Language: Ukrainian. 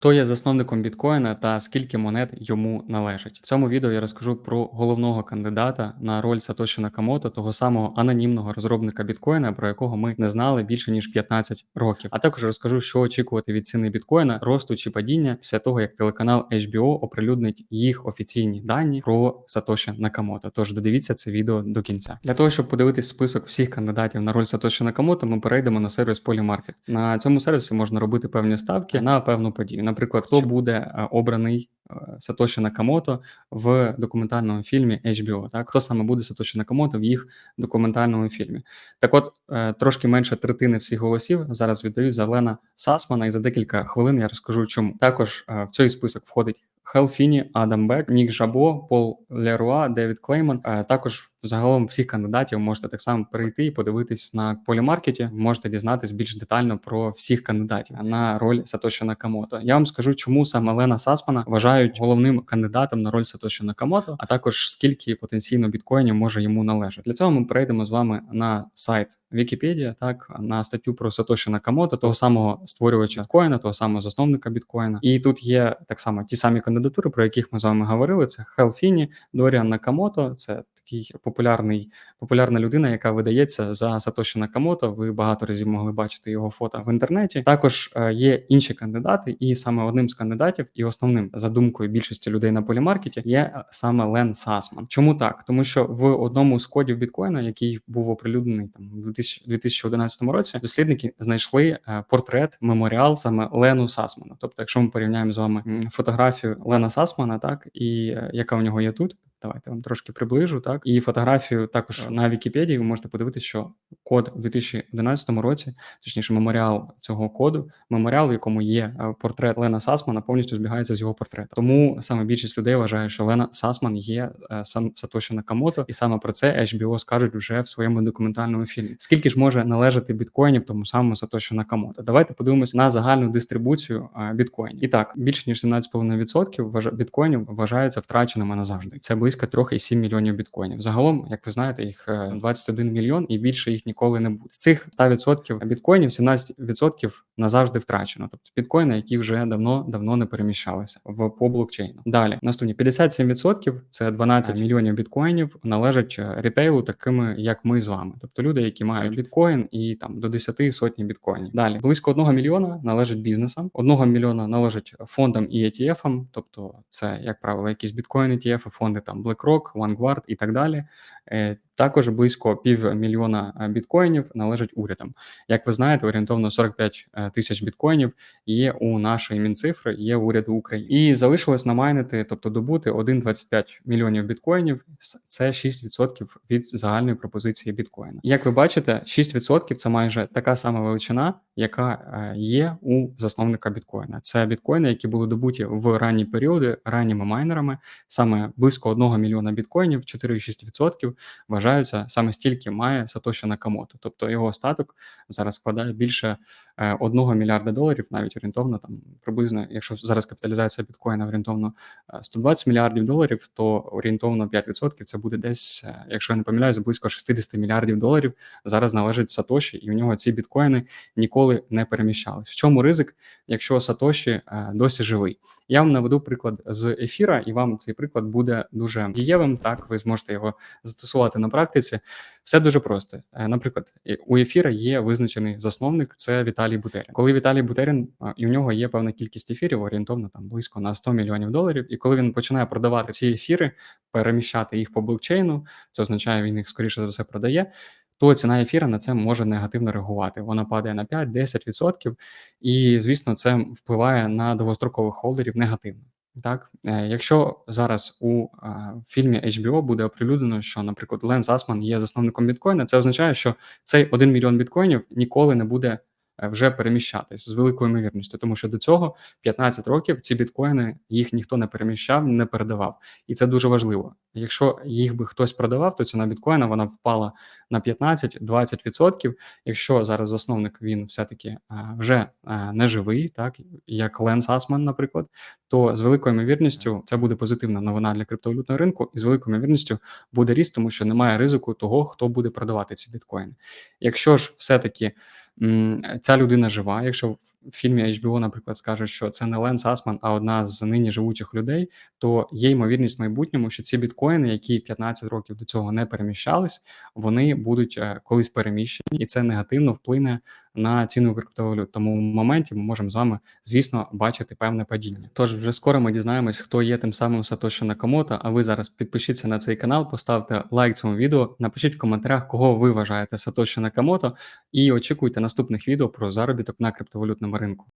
Хто є засновником біткоїна та скільки монет йому належить? В цьому відео я розкажу про головного кандидата на роль Сатоші Накамото, того самого анонімного розробника біткоїна, про якого ми не знали більше ніж 15 років. А також розкажу, що очікувати від ціни біткоїна, росту чи падіння після того, як телеканал HBO оприлюднить їх офіційні дані про Сатоші Накамото. Тож додивіться це відео до кінця. Для того щоб подивитись список всіх кандидатів на роль Сатоші Накамото, ми перейдемо на сервіс Polymarket. На цьому сервісі можна робити певні ставки на певну подію. Наприклад, хто буде е, обраний е, Сатоші Накамото в документальному фільмі HBO, так хто саме буде Сатоші Накамото в їх документальному фільмі. Так, от е, трошки менше третини всіх голосів зараз віддають за Лена Сасмана, і за декілька хвилин я розкажу, чому також в цей список входить Хел Фіні, Адам Бек, Нік Жабо, Пол Леруа, Девід Клейман. Також загалом всіх кандидатів можете так само перейти і подивитись на полімаркеті. Можете дізнатись більш детально про всіх кандидатів на роль Сатоші Накамото. Я вам скажу, чому саме Лена Сасмана вважають головним кандидатом на роль Сатоші Накамото, а також скільки потенційно біткоїнів може йому належати. Для цього ми перейдемо з вами на сайт. Вікіпедія, так на статтю про Сатоші Накамото, того самого створювача біткоїна, того самого засновника біткоїна. І тут є так само ті самі кандидатури, про яких ми з вами говорили. Це Хелфіні, Доріан Накамото. Це такий популярний популярна людина, яка видається за Сатоші Накамото. Ви багато разів могли бачити його фото в інтернеті. Також е, є інші кандидати, і саме одним з кандидатів, і основним за думкою більшості людей на полімаркеті є е, саме Лен Сасман. Чому так? Тому що в одному з кодів біткоїна, який був оприлюднений там 2011 році, дослідники знайшли е, портрет меморіал саме Лену Сасмана. Тобто, якщо ми порівняємо з вами фотографію Лена Сасмана, так і яка у нього є тут. Давайте вам трошки приближу, так і фотографію також на Вікіпедії. Ви можете подивитися, що код у 2011 році, точніше, меморіал цього коду, меморіал, в якому є е, портрет Лена Сасмана, повністю збігається з його портретом. Тому саме більшість людей вважає, що Лена Сасман є е, сам Сатоші Накамото, і саме про це HBO скажуть вже в своєму документальному фільмі. Скільки ж може належати біткоїнів тому самому Сатоші Накамото? Давайте подивимося на загальну дистрибуцію е, біткоїнів. І так, більше ніж 17,5% біткоїнів вважаються втраченими назавжди. Це близько близько 3,7 мільйонів біткоїнів. Загалом, як ви знаєте, їх 21 е, мільйон і більше їх ніколи не буде. З цих 100% біткоїнів 17% назавжди втрачено. Тобто біткоїни, які вже давно давно не переміщалися в по блокчейну. Далі наступні 57% це 12 мільйонів біткоїнів належать е, рітейлу, такими як ми з вами. Тобто люди, які мають біткоін і там до 10 сотні біткоїнів. Далі близько 1 мільйона належить бізнесам, 1 мільйона належить фондам і ETF-ам, тобто це як правило якісь біткоін ETF, фонди там BlackRock, Vanguard і так далі. Е, також близько півмільйона е, біткоїнів належать урядам. Як ви знаєте, орієнтовно 45 е, тисяч біткоїнів є у нашої мінцифри, є уряду України. І залишилось намайнити, тобто добути 1,25 мільйонів біткоїнів. Це 6% від загальної пропозиції біткоїна. Як ви бачите, 6% це майже така сама величина, яка є у засновника біткоїна. Це біткоїни, які були добуті в ранні періоди ранніми майнерами, саме близько 1 мільйона біткоїнів, 4,6% вважаються саме стільки має Сатоші Накамото. Тобто його статок зараз складає більше 1 е, мільярда доларів, навіть орієнтовно там приблизно, якщо зараз капіталізація біткоїна орієнтовно 120 е, мільярдів доларів, то орієнтовно 5% це буде десь, е, якщо я не помиляюсь, близько 60 мільярдів доларів зараз належить Сатоші, і у нього ці біткоїни ніколи не переміщались. В чому ризик, якщо Сатоші досі живий? Я вам наведу приклад з ефіра, і вам цей приклад буде дуже дієвим. Так, ви зможете його застосувати на практиці. Все дуже просто. Е, наприклад, у ефіра є визначений засновник, це Віталій Бутерін. Коли Віталій Бутерін і у нього є певна кількість ефірів, орієнтовно там близько на 100 мільйонів доларів. І коли він починає продавати ці ефіри, переміщати їх по блокчейну, це означає, він їх скоріше за все продає то ціна ефіра на це може негативно реагувати. Вона падає на 5-10%, і звісно, це впливає на довгострокових холдерів негативно. Так, е, якщо зараз у фільмі HBO буде оприлюднено, що, наприклад, Лен Засман є засновником біткоїна, це означає, що цей 1 мільйон біткоїнів ніколи не буде Е, вже переміщатись з великою ймовірністю, тому що до цього 15 років ці біткоїни їх ніхто не переміщав, не передавав, і це дуже важливо. Якщо їх би хтось продавав, то ціна біткоїна вона впала на 15-20%. Якщо зараз засновник він все-таки е, вже е, не живий, так як Ленс Асман, наприклад, то з великою ймовірністю це буде позитивна новина для криптовалютного ринку, і з великою ймовірністю буде ріст, тому що немає ризику того, хто буде продавати ці біткоїни. Якщо ж все-таки ця людина жива, якщо в фільмі HBO, наприклад, скажуть, що це не Ленс Асман, а одна з нині живучих людей, то є ймовірність в майбутньому, що ці біткоїни, які 15 років до цього не переміщались, вони будуть е, колись переміщені, і це негативно вплине на ціну криптовалют. Тому в моменті ми можемо з вами, звісно, бачити певне падіння. Тож вже скоро ми дізнаємось, хто є тим самим Сатоші Накамото. А ви зараз підпишіться на цей канал, поставте лайк цьому відео, напишіть в коментарях, кого ви вважаєте Сатоші Накамото, і очікуйте наступних відео про заробіток на криптовалютному ринку.